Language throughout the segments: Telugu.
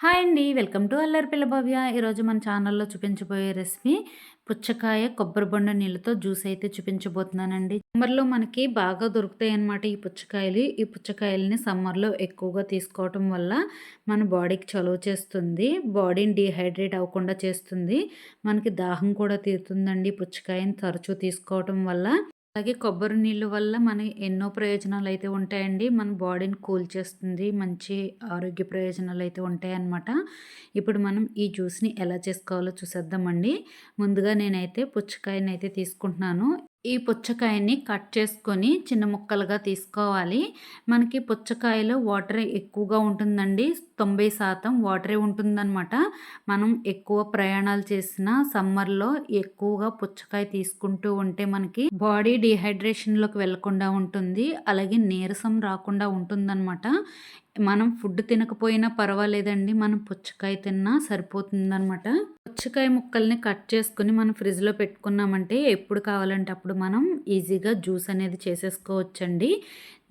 హాయ్ అండి. వెల్కమ్ టు అల్లరి పిల్ల భవ్య. ఈరోజు మన ఛానల్‌లో చూపించబోయే రెసిపీ పుచ్చకాయ, కొబ్బరి బొండ నీళ్ళతో జ్యూస్ అయితే చూపించబోతున్నానండి. సమ్మర్‌లో మనకి బాగా దొరుకుతాయన్నమాట ఈ పుచ్చకాయలు. ఈ పుచ్చకాయలని సమ్మర్‌లో ఎక్కువగా తీసుకోవటం వల్ల మన బాడీకి చలువ చేస్తుంది. బాడీని డీహైడ్రేట్ అవ్వకుండా చేస్తుంది. మనకి దాహం కూడా తీరుతుందండి పుచ్చకాయని తరచూ తీసుకోవటం వల్ల. అలాగే కొబ్బరి నీళ్ళు వల్ల మన ఎన్నో ప్రయోజనాలు అయితే ఉంటాయండి. మన బాడీని కూల్ చేస్తుంది. మంచి ఆరోగ్య ప్రయోజనాలు అయితే ఉంటాయన్నమాట. ఇప్పుడు మనం ఈ జ్యూస్ని ఎలా చేసుకోవాలో చూసేద్దామండి. ముందుగా నేనైతే పుచ్చకాయని అయితే తీసుకుంటున్నాను. ఈ పుచ్చకాయని కట్ చేసుకొని చిన్న ముక్కలుగా తీసుకోవాలి. మనకి పుచ్చకాయలో వాటర్ ఎక్కువగా ఉంటుందండి. తొంభై శాతం వాటరే ఉంటుందన్నమాట. మనం ఎక్కువ ప్రయాణాలు చేసిన సమ్మర్లో ఎక్కువగా పుచ్చకాయ తీసుకుంటూ ఉంటే మనకి బాడీ డిహైడ్రేషన్లోకి వెళ్ళకుండా ఉంటుంది. అలాగే నీరసం రాకుండా ఉంటుందన్నమాట. మనం ఫుడ్ తినకపోయినా పర్వాలేదండి. మనం పుచ్చకాయ తిన్నా సరిపోతుందనమాట పుచ్చకాయ ముక్కల్ని కట్ చేసుకుని మనం ఫ్రిడ్జ్లో పెట్టుకున్నామంటే ఎప్పుడు కావాలంటే అప్పుడు మనం ఈజీగా జ్యూస్ అనేది చేసేసుకోవచ్చండి.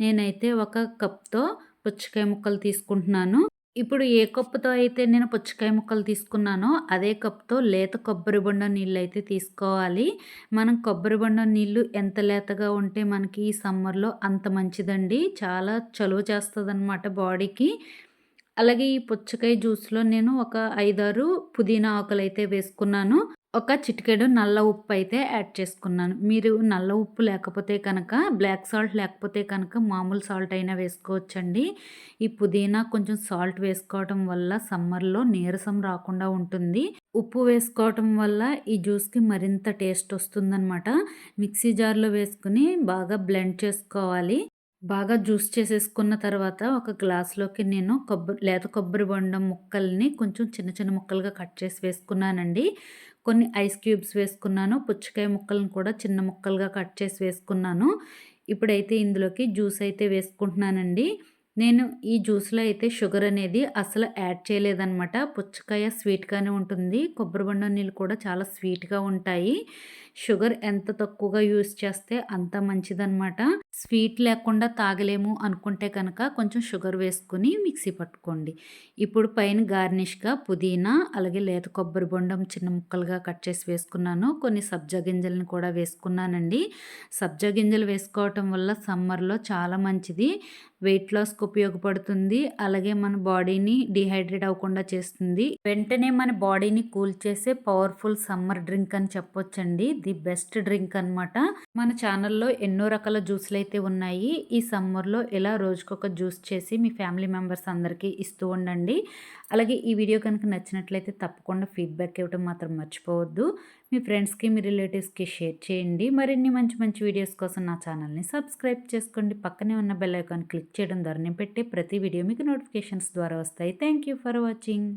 నేనైతే ఒక కప్తో పుచ్చకాయ ముక్కలు తీసుకుంటున్నాను. ఇప్పుడు ఏ కప్పుతో అయితే నేను పుచ్చకాయ ముక్కలు తీసుకున్నానో అదే కప్తో లేత కొబ్బరి బొండ నీళ్ళు అయితే తీసుకోవాలి. మనం కొబ్బరి బొండ నీళ్ళు ఎంత లేతగా ఉంటే మనకి ఈ సమ్మర్లో అంత మంచిదండి. చాలా చలువ చేస్తుంది అనమాట బాడీకి. అలాగే ఈ పుచ్చకాయ జ్యూస్లో నేను ఒక ఐదారు పుదీనా ఆకులు అయితే వేసుకున్నాను. ఒక చిటికెడు నల్ల ఉప్పు అయితే యాడ్ చేసుకున్నాను. మీరు నల్ల ఉప్పు లేకపోతే కనుక బ్లాక్ సాల్ట్ లేకపోతే కనుక మామూలు సాల్ట్ అయినా వేసుకోవచ్చండి. ఈ పుదీనా కొంచెం సాల్ట్ వేసుకోవటం వల్ల సమ్మర్లో నీరసం రాకుండా ఉంటుంది. ఉప్పు వేసుకోవటం వల్ల ఈ జ్యూస్కి మరింత టేస్ట్ వస్తుందన్నమాట. మిక్సీ జార్లో వేసుకుని బాగా బ్లెండ్ చేసుకోవాలి. బాగా జ్యూస్ చేసేసుకున్న తర్వాత ఒక గ్లాస్లోకి నేను కొబ్బరి లేత కొబ్బరి బొండం ముక్కల్ని కొంచెం చిన్న చిన్న ముక్కలుగా కట్ చేసి వేసుకున్నానండి. కొన్ని ఐస్ క్యూబ్స్ వేసుకున్నాను పుచ్చకాయ ముక్కలను కూడా చిన్న ముక్కలుగా కట్ చేసి వేసుకున్నాను. ఇప్పుడైతే ఇందులోకి జ్యూస్ అయితే వేసుకుంటున్నానండి. నేను ఈ జ్యూస్లో అయితే షుగర్ అనేది అసలు యాడ్ చేయలేదన్నమాట. పుచ్చకాయ స్వీట్గానే ఉంటుంది. కొబ్బరి బొండం నీళ్ళు కూడా చాలా స్వీట్గా ఉంటాయి. షుగర్ ఎంత తక్కువగా యూస్ చేస్తే అంత మంచిదన్నమాట. స్వీట్ లేకుండా తాగలేము అనుకుంటే కనుక కొంచెం షుగర్ వేసుకుని మిక్సీ పట్టుకోండి. ఇప్పుడు పైన గార్నిష్గా పుదీనా అలాగే లేత కొబ్బరి బొండం చిన్న ముక్కలుగా కట్ చేసి వేసుకున్నాను. కొన్ని సబ్జా గింజలను కూడా వేసుకున్నానండి. సబ్జా గింజలు వేసుకోవటం వల్ల సమ్మర్లో చాలా మంచిది. వెయిట్ లాస్కు ఉపయోగపడుతుంది. అలాగే మన బాడీని డిహైడ్రేట్ అవ్వకుండా చేస్తుంది. వెంటనే మన బాడీని కూల్ చేసే పవర్ఫుల్ సమ్మర్ డ్రింక్ అని చెప్పొచ్చండి. ది బెస్ట్ డ్రింక్ అనమాట మన ఛానల్లో ఎన్నో రకాల జ్యూస్లు అయితే ఉన్నాయి. ఈ సమ్మర్లో ఇలా రోజుకొక జ్యూస్ చేసి మీ ఫ్యామిలీ మెంబర్స్ అందరికీ ఇస్తూ ఉండండి. అలాగే ఈ వీడియో కనుక నచ్చినట్లయితే తప్పకుండా ఫీడ్బ్యాక్ ఇవ్వడం మాత్రం మర్చిపోవద్దు. మీ ఫ్రెండ్స్కి మీ రిలేటివ్స్కి షేర్ చేయండి. మరిన్ని మంచి మంచి వీడియోస్ కోసం నా ఛానల్ని సబ్స్క్రైబ్ చేసుకోండి. పక్కనే ఉన్న బెల్ ఐకాన్ క్లిక్ చేయడం ద్వారా నేను పెట్టే ప్రతి వీడియో మీకు నోటిఫికేషన్స్ ద్వారా వస్తాయి. Thank for watching.